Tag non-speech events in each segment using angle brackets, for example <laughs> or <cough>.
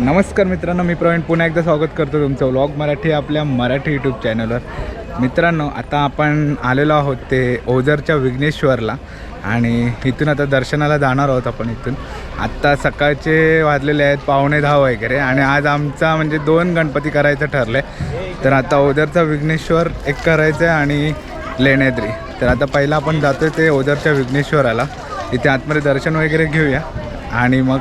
नमस्कार मित्रांनो मी प्रवीण. पुन्हा एकदा स्वागत करतो तुमचं व्लॉग मराठी आपल्या मराठी यूट्यूब चॅनलवर मित्रांनो आता आपण आलेलो आहोत ते ओझरच्या विघ्नेश्वरला आणि इथून आता दर्शनाला जाणार आहोत आपण इथून. आत्ता सकाळचे वाजलेले आहेत पावणे दहा वगैरे आणि आज आमचा म्हणजे दोन गणपती करायचं ठरलं आहे तर आता ओझरचा विघ्नेश्वर एक करायचं आहे आणि लेण्याद्री. तर आता पहिला आपण जातो ते ओझरच्या विघ्नेश्वराला. इथे आतमध्ये दर्शन वगैरे घेऊया आणि मग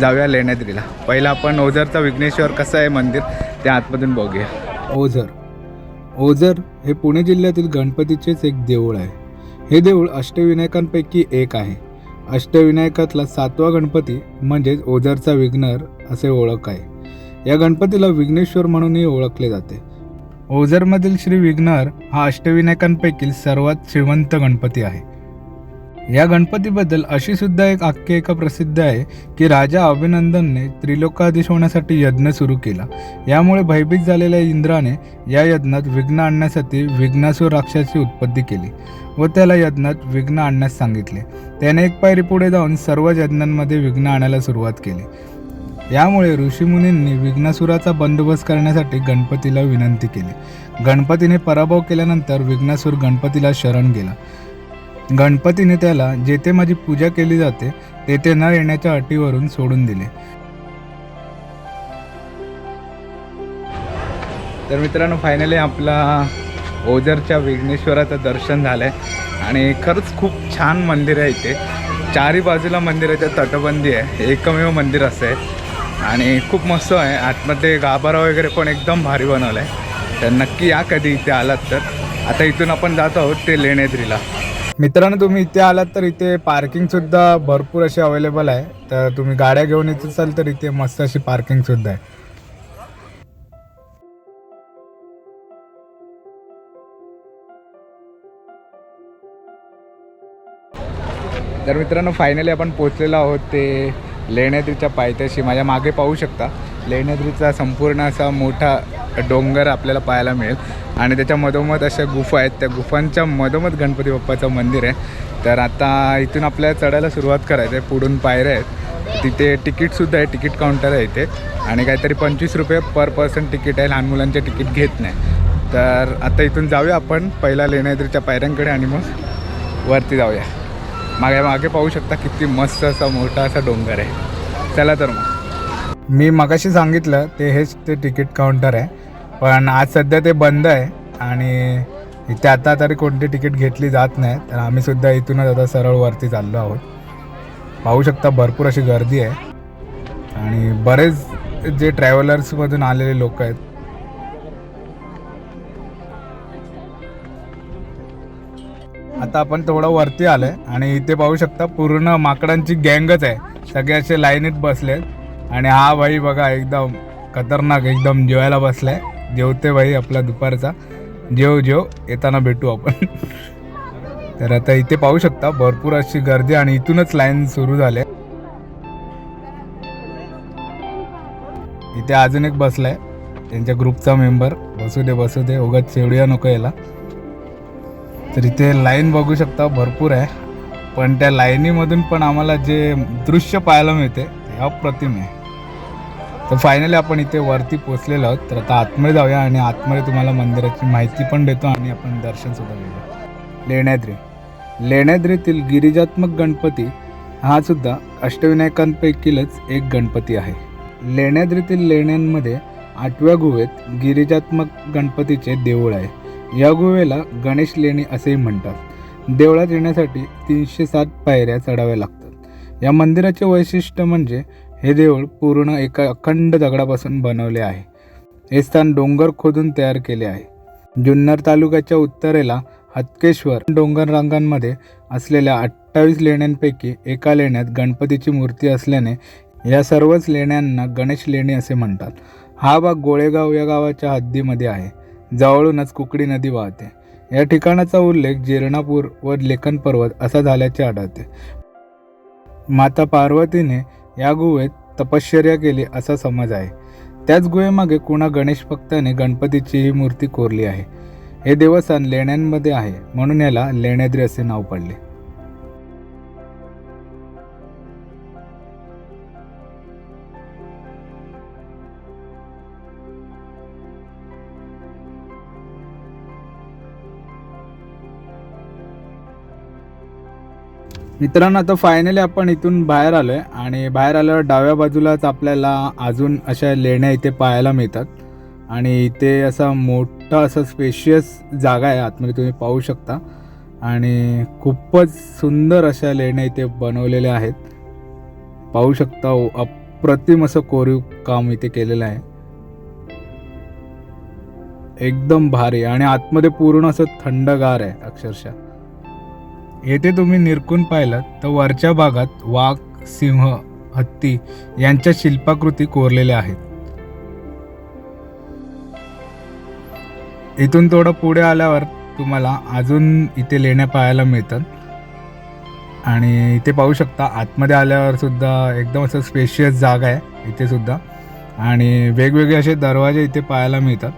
जाऊया लेण्याद्रीला. पहिला आपण ओझरचा विघ्नेश्वर कसं आहे मंदिर ते आतमधून बघूया. ओझर. ओझर हे पुणे जिल्ह्यातील गणपतीचेच एक देऊळ आहे. हे देऊळ अष्टविनायकांपैकी एक आहे. अष्टविनायकातला सातवा गणपती म्हणजेच ओझरचा विघ्नर असे ओळख आहे. या गणपतीला विघ्नेश्वर म्हणूनही ओळखले जाते. ओझरमधील श्री विघ्नर हा अष्टविनायकांपैकी सर्वात श्रीमंत गणपती आहे. या गणपतीबद्दल अशी सुद्धा एक आख्यायिका प्रसिद्ध आहे की राजा अभिनंदनने त्रिलोकाधीश होण्यासाठी यज्ञ सुरू केला. यामुळे भयभीत झालेल्या इंद्राने या यज्ञात विघ्न आणण्यासाठी विघ्नासूर राक्षाची उत्पत्ती केली व त्याला यज्ञात विघ्न आणण्यास सांगितले. त्याने एक पायरी पुढे जाऊन सर्व यज्ञांमध्ये विघ्न आणायला सुरुवात केली. यामुळे ऋषीमुनींनी विघ्नासुराचा बंदोबस्त करण्यासाठी गणपतीला विनंती केली. गणपतीने पराभव केल्यानंतर विघ्नासूर गणपतीला शरण गेला. गणपतीने त्याला जेथे माझी पूजा केली जाते तेथे न येण्याच्या अटीवरून सोडून दिले. तर मित्रांनो फायनली आपला ओझरच्या विघ्नेश्वराचं दर्शन झालं आहे आणि खरंच खूप छान मंदिर आहे इथे. चारी बाजूला मंदिराच्या तटबंदी आहे. एकमेव मंदिर असं आहे. आणि खूप मस्त आहे. आतमध्ये गाभारा वगैरे पण एकदम भारी बनवला आहे तर नक्की या कधी इथे आलात तर. आता इथून आपण जात आहोत ते लेण्याद्रीला मित्रांनो तुम्ही इथे आलात तर इथे पार्किंगसुद्धा भरपूर अशी अवेलेबल आहे. तर तुम्ही गाड्या घेऊन येत असाल तर इथे मस्त अशी पार्किंगसुद्धा आहे. तर मित्रांनो फायनली आपण पोचलेलो आहोत ते लेण्याद्रीच्या पायथ्याशी. माझ्या मागे पाहू शकता. लेण्याद्रीचा संपूर्ण असा मोठा डोंगर आपल्याला पाहायला मिळेल. आणि त्याच्या मधोमध अशा गुफा आहेत. त्या गुफांच्या मधोमध गणपती बाप्पाचं मंदिर आहे. तर आता इथून आपल्याला चढायला सुरुवात करायचं आहे पुढून पायऱ्या आहेत. तिथे तिकीटसुद्धा आहे. तिकीट काउंटर आहे इथे. आणि काहीतरी पंचवीस रुपये पर पर्सन तिकीट आहे. लहान मुलांचे तिकीट घेत नाही. तर आता इथून जाऊया आपण. पहिला लेण्याद्रीच्या पायऱ्यांकडे आणि मग वरती जाऊया. मागे मागे पाहू शकता किती मस्त असा मोठा असा डोंगर आहे. चला तर मग. मी मगाशी सांगितलं ते हेच ते तिकीट काउंटर आहे. पण आज सध्या ते बंद आहे आणि इथे आता तरी कोणती तिकीट घेतली जात नाही. तर आम्ही सुद्धा इथूनच आता सरळ वरती चाललो आहोत. पाहू शकता भरपूर अशी गर्दी आहे. आणि बरेच जे ट्रॅव्हलर्समधून आलेले लोक आहेत. आता आपण थोडं वरती आलोय आणि इथे पाहू शकता पूर्ण माकडांची गँगच आहे. सगळे असे लाईनीत बसलेत. आणि हा भाई बघा एकदम खतरनाक एकदम जेवायला बसलाय. जेवते भाई आपला दुपारचा. जेव जेव येताना भेटू आपण. <laughs> तर आता इथे पाहू शकता भरपूर अशी गर्दी आणि इथूनच लाईन सुरू झाले. इथे अजून एक बसलाय त्यांच्या ग्रुपचा मेंबर. बसू दे बसू दे उगाच शेवडूया नको याला. तर इथे लाईन बघू शकता भरपूर आहे. पण त्या लाईनीमधून पण आम्हाला जे दृश्य पाहायला मिळते हे अप्रतिम आहे. तर फायनली आपण इथे वरती पोचलेलो आहोत. तर आता आतमध्ये जाऊया आणि आतमध्ये तुम्हाला मंदिराची माहिती पण देतो आणि आपण दर्शन सुद्धा घेऊया. लेण्याद्री. लेण्याद्रीतील गिरिजात्मक गणपती हा सुद्धा अष्टविनायकांपैकीलच एक गणपती आहे. लेण्याद्रीतील लेण्यांमध्ये आठव्या गुहेत गिरिजात्मक गणपतीचे देऊळ आहे. या गुहेला गणेश लेणी असेही म्हणतात. देवळात येण्यासाठी तीनशे सात पायऱ्या चढाव्या लागतात. या मंदिराचे वैशिष्ट्य म्हणजे हे देऊळ पूर्ण एका अखंड दगडापासून बनवले आहे. हे स्थान डोंगर खोदून तयार केले आहे. जुन्नर तालुक्याच्या उत्तरेला हतकेश्वर डोंगर रांगांमध्ये असलेल्या अठ्ठावीस लेण्यांपैकी एका लेण्यात गणपतीची मूर्ती असल्याने या सर्वच लेण्यांना गणेश लेणी असे म्हणतात. हा भाग गोळेगाव या गावाच्या हद्दीमध्ये आहे. जवळूनच कुकडी नदी वाहते. या ठिकाणाचा उल्लेख जीर्णापूर व लेखन पर्वत असा झाल्याचे आढळते. माता पार्वतीने या गुहेत तपश्चर्या केली असा समज आहे. त्याच गुहेमागे कुणा गणेश भक्ताने गणपतीची ही मूर्ती कोरली आहे. हे देवस्थान लेण्यांमध्ये आहे म्हणून याला लेण्याद्री असे नाव पडले. मित्रांनो आता फायनली आपण इथून बाहेर आलो आहे आणि बाहेर आल्यावर डाव्या बाजूलाच आपल्याला अजून अशा लेण्या इथे पाहायला मिळतात. आणि इथे असा मोठा असा स्पेशियस जागा आहे आतमध्ये तुम्ही पाहू शकता. आणि खूपच सुंदर अशा लेण्या इथे बनवलेल्या आहेत. पाहू शकता ओ- अप्रतिम असं कोरीव काम इथे केलेलं आहे. एकदम भारी. आणि आतमध्ये पूर्ण असं थंडगार आहे अक्षरशः. येथे तुम्ही निरकून पाहिलं तर वरच्या भागात वाघ सिंह हत्ती यांच्या शिल्पाकृती कोरलेल्या आहेत. इथून थोडं पुढे आल्यावर तुम्हाला अजून इथे लेण्या पाहायला मिळतात. आणि इथे पाहू शकता आतमध्ये आल्यावर सुद्धा एकदम असं स्पेशियस जागा आहे इथे सुद्धा. आणि वेगवेगळे असे दरवाजे इथे पाहायला मिळतात.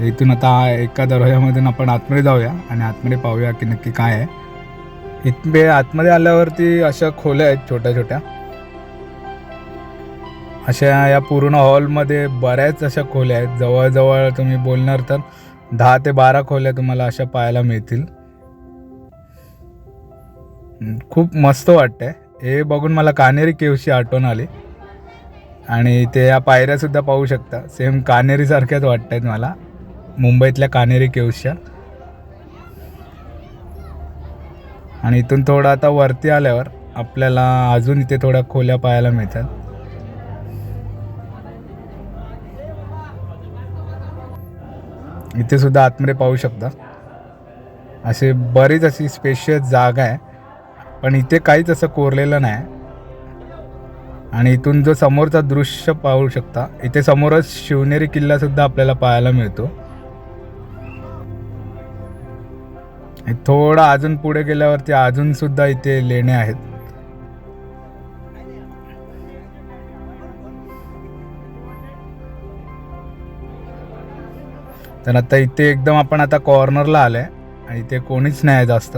इथून आता एका दरवाजामधून आपण आतमध्ये जाऊया आणि आतमध्ये पाहूया की नक्की काय आहे. इथे आतमध्ये आल्यावरती अशा खोल्या आहेत छोट्या छोट्या. अशा या पूर्ण हॉलमध्ये बऱ्याच अशा खोल्या आहेत. जवळजवळ तुम्ही बोलणार तर दहा ते बारा खोल्या तुम्हाला अशा पाहायला मिळतील. खूप मस्त वाटतंय. हे बघून मला कानेरी केवशी आठवण आली. आणि ते या पायऱ्यासुद्धा पाहू शकता. सेम कानेरीसारख्याच वाटत आहेत मला. मुंबईतल्या कानेरी केव्सच्या आणि इथून थोडं आता वरती आल्यावर आपल्याला अजून इथे थोड्या खोल्या पाहायला मिळतात. इथे सुद्धा आतमध्ये पाहू शकता. असे बरीच अशी स्पेशियस जागा आहे. पण इथे काहीच असं कोरलेलं नाही. आणि इथून जो समोरचा दृश्य पाहू शकता इथे समोरच शिवनेरी किल्लासुद्धा आपल्याला पाहायला मिळतो. थोडं अजून पुढे गेल्यावरती अजून सुद्धा इथे लेणे आहेत. तर आता इथे एकदम आपण आता कॉर्नरला आलं आहे आणि इथे कोणीच नाही आहे जास्त.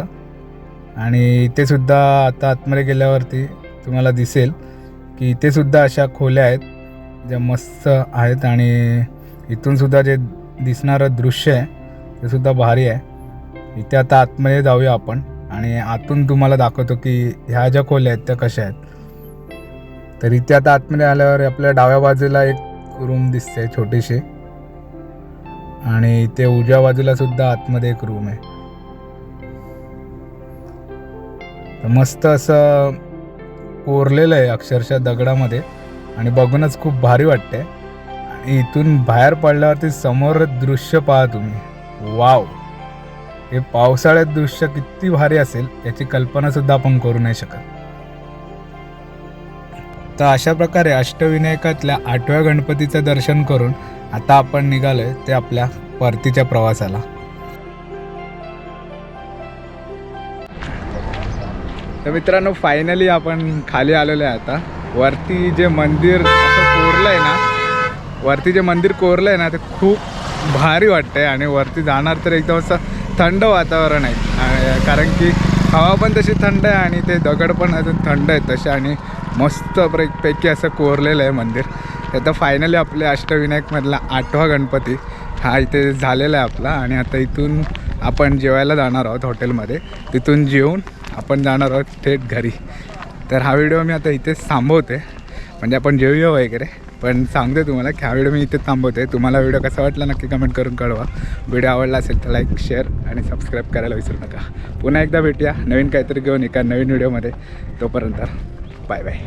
आणि इथे सुद्धा आता आतमध्ये गेल्यावरती तुम्हाला दिसेल की इथे सुद्धा अशा खोल्या आहेत ज्या मस्त आहेत आणि इथून सुद्धा जे दिसणारं दृश्य आहे ते सुद्धा भारी आहे. इथे आता आतमध्ये जाऊया आपण. आणि आतून तुम्हाला दाखवतो की ह्या ज्या खोल्या आहेत त्या कशा आहेत. तर इथे आता आतमध्ये आल्यावर आपल्या डाव्या बाजूला एक रूम दिसते छोटीशी. आणि इथे उजव्या बाजूला सुद्धा आतमध्ये एक रूम आहे. तर मस्त असं कोरलेलं आहे अक्षरशः दगडामध्ये. आणि बघूनच खूप भारी वाटते आणि इथून बाहेर पडल्यावरती समोर दृश्य पहा तुम्ही. वाव! हे पावसाळ्यात दृश्य किती भारी असेल याची कल्पना सुद्धा आपण करू नाही शकत. तर अशा प्रकारे अष्टविनायकातल्या आठव्या गणपतीचं दर्शन करून आता आपण निघालोय ते आपल्या परतीच्या प्रवासाला. तर मित्रांनो फायनली आपण खाली आलेलो आहे आता. वरती जे मंदिर कोरलंय कोरलं आहे ना वरती जे मंदिर कोरलं आहे ना ते खूप भारी वाटतंय आणि वरती जाणार तर एकदम असं थंड वातावरण आहे. आणि कारण की हवा पण तशी थंड आहे आणि ते दगड पण अजून थंड आहेत तसे आणि मस्त पैकी असं कोरलेलं आहे मंदिर. तर आता फायनली आपल्या अष्टविनायकमधला आठवा गणपती हा इथे झालेला आहे आपला आणि आता इथून आपण जेवायला जाणार आहोत हॉटेलमध्ये. तिथून जेवून आपण जाणार आहोत थेट घरी. तर हा व्हिडिओ मी आता इथेच थांबवते. म्हणजे आपण जेवूया वगैरे. पण सांगते तुम्हाला की हा व्हिडिओ मी इथेच थांबवते. तुम्हाला व्हिडिओ कसा वाटला नक्की कमेंट करून कळवा. व्हिडिओ आवडला असेल तर लाईक शेअर आणि सबस्क्राईब करायला विसरू नका. पुन्हा एकदा भेटूया नवीन काहीतरी घेऊन एका नवीन व्हिडिओमध्ये. तोपर्यंत बाय बाय